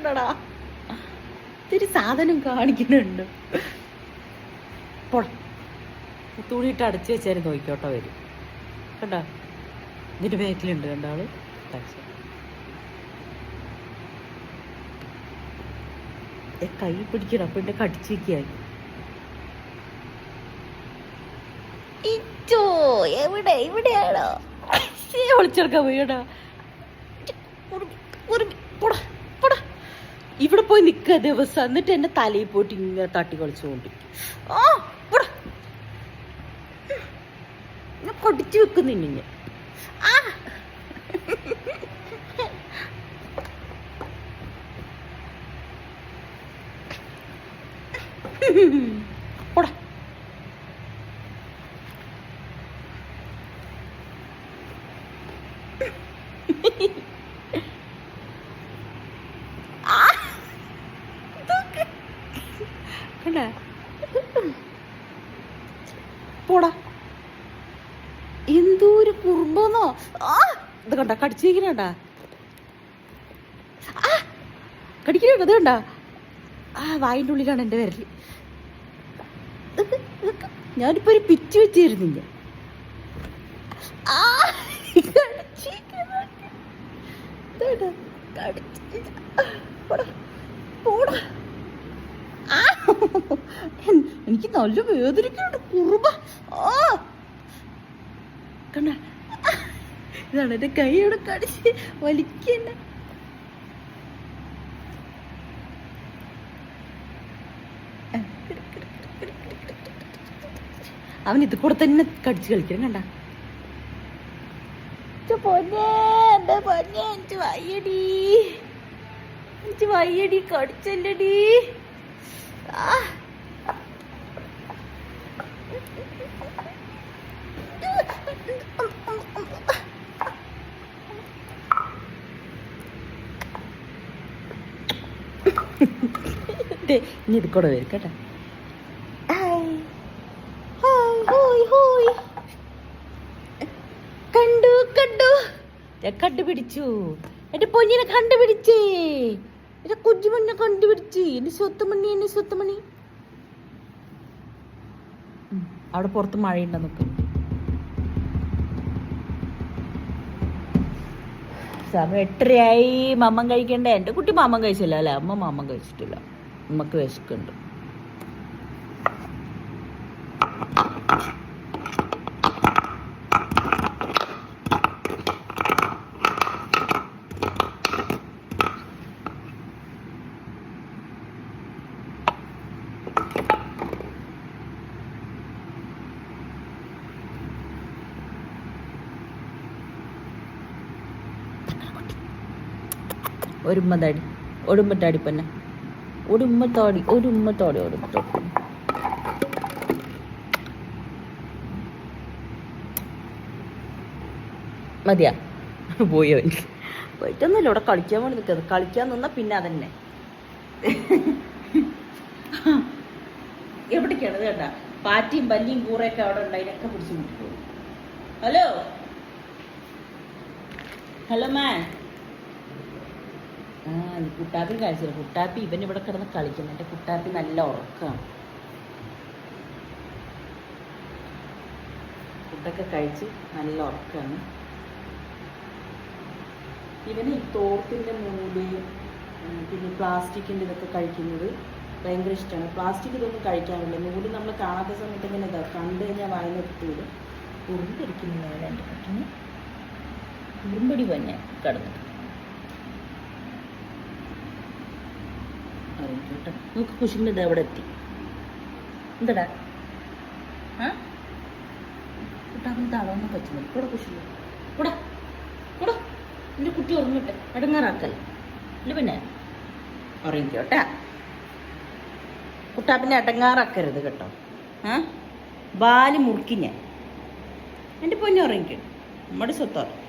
കാണിക്കുന്നുണ്ടടാ ഇത്തിരി സാധനം കാണിക്കുന്നുണ്ട്. പോടാ. തുണിയിട്ട് അടച്ച് വെച്ചാലും നോക്കിക്കോട്ടോ വരും കണ്ടോ? ഇതിന്റെ ബാക്കിലുണ്ട് കണ്ടാൾ കൈ പിടിക്കണം അപ്പൊ എന്റെ കടിച്ചിരിക്കായി ഇച്ചോ എവിടെ? ഇവിടെയാണോ ഒളിച്ചെടുക്കാൻ പോയടാ ഇവിടെ പോയി നിൽക്കുക ദിവസം. എന്നിട്ട് എന്നെ തലയിൽ പോയിട്ട് ഇങ്ങനെ തട്ടി കളിച്ചുകൊണ്ടിരിക്കും ആ ഞാൻ കൊടിച്ചു വെക്കുന്നു ഇനി ആ. പോടാ ഇതൊക്കെ. കണ്ടാ? പോടാ. എന്തോ ഒരു കുറുമ്പോന്നോ? ആ ഇത് കണ്ട കടിച്ചിരിക്കണണ്ട ആ കടിക്കണ ഇത് കണ്ട. ആ വായിന്റെ ഉള്ളിലാണ് എന്റെ ഇതൊക്കെ. ഞാനിപ്പോ ഒരു പിച്ച് വെച്ചിരുന്നില്ല? ആ കടിച്ച്. പോടാ, പോടാ. ആ, എൻ- എനിക്ക് നല്ല വേദനിക്കുന്നുണ്ട് കുറുമ്പ ആ കണ്ട ഇതാണ് എന്റെ കൈയോടെ കടിച്ച് വലിക്കന്നെ അവൻ ഇത് കൂടെ തന്നെ കടിച്ച് കളിക്കണം കണ്ട പൊന്നെ എന്റെ പൊന്നെ എനിക്ക് വയ്യടി എനിക്ക് വയ്യടി കടിച്ചല്ലടി ആ ദേ, ഇനി ഇത് കൂടെ വരും കേട്ടോ. കണ്ടു കണ്ടു. ഞാൻ കണ്ടുപിടിച്ചു. എന്റെ പൊന്നിനെ കണ്ടുപിടിച്ചേ. എന്റെ കുഞ്ഞുമണ്ണിനെ കണ്ടുപിടിച്ച്. എന്റെ സ്വത്തുമണി എന്റെ സ്വത്തുമണി. അവിടെ പുറത്ത് മഴയുണ്ടോ സമയം എട്ടരയായി മമ്മം കഴിക്കണ്ടേ? എന്റെ കുട്ടി മാമം കഴിച്ചില്ല അല്ലേ? അമ്മ മാമം കഴിച്ചിട്ടില്ല. അമ്മയ്ക്ക് വിശക്കുണ്ട് ഒരുമ്മതാടി ഒടുമ്പത്താടി പന്നെ ഒടുമ്പത്തോടി ഒരുമ്മത്താടി ഒടുമ്പത്താടി മതിയാ. പോയി അവൻ പോയിട്ടൊന്നുമില്ല ഇവിടെ കളിക്കാൻ വേണ്ടി നിൽക്കുന്നത് കളിക്കാൻ നിന്നാ പിന്നെ അതന്നെ. എവിടേക്കാണ് ഇത് പാറ്റിയും പല്ലിയും കൂറയൊക്കെ അവിടെ ഉണ്ട് അതിനൊക്കെ പിടിച്ചു ഹലോ? ഹലോ മാൻ ആ കുട്ടാപ്പി കഴിച്ചില്ല കുട്ടാപ്പി ഇവൻ ഇവിടെ കിടന്ന് കളിക്കുന്നു. എന്റെ കുട്ടാപ്പി നല്ല ഉറക്കാണ്. ഫുഡൊക്കെ കഴിച്ച് നല്ല ഉറക്കാണ്. ഇവന് ഈ തോർത്തിന്റെ മൂലയും പിന്നെ പ്ലാസ്റ്റിക്കിന്റെ ഇതൊക്കെ കഴിക്കുന്നത് ഭയങ്കര ഇഷ്ടമാണ് പ്ലാസ്റ്റിക് ഇതൊന്നും കഴിക്കാറില്ല. നൂൽ നമ്മൾ കാണാത്ത സമയത്ത് ഇങ്ങനെ ഇതാ? കണ്ടു കഴിഞ്ഞാൽ വായന എടുത്തുവിടും ഉറുമ്പടിക്കുന്നതാണ് എന്റെ കുട്ടിന്. ഉറുമ്പടി കിടന്നിട്ട്. അറിയിക്കട്ടെ നമുക്ക് കുശിന്റെ ഇത് എത്തി. എന്തടാ? ആ? കുട്ടാപ്പിന് തളവൊന്നും പറ്റുന്നില്ല കൂടെ കുശില്ല കൂടെ കൂടെ എന്റെ കുട്ടി ഉറങ്ങട്ടെ. അടങ്ങാറാക്കൽ ഇല്ല പിന്നെ ഉറങ്ങിക്കോട്ടെ കുട്ടാപ്പിനെ അടങ്ങാറാക്കരുത് കേട്ടോ. ആ? ബാൽ മുറുക്കി ഞാൻ. എന്റെ പൊന്നെ ഉറങ്ങിക്കും. നമ്മുടെ സ്വത്ത്?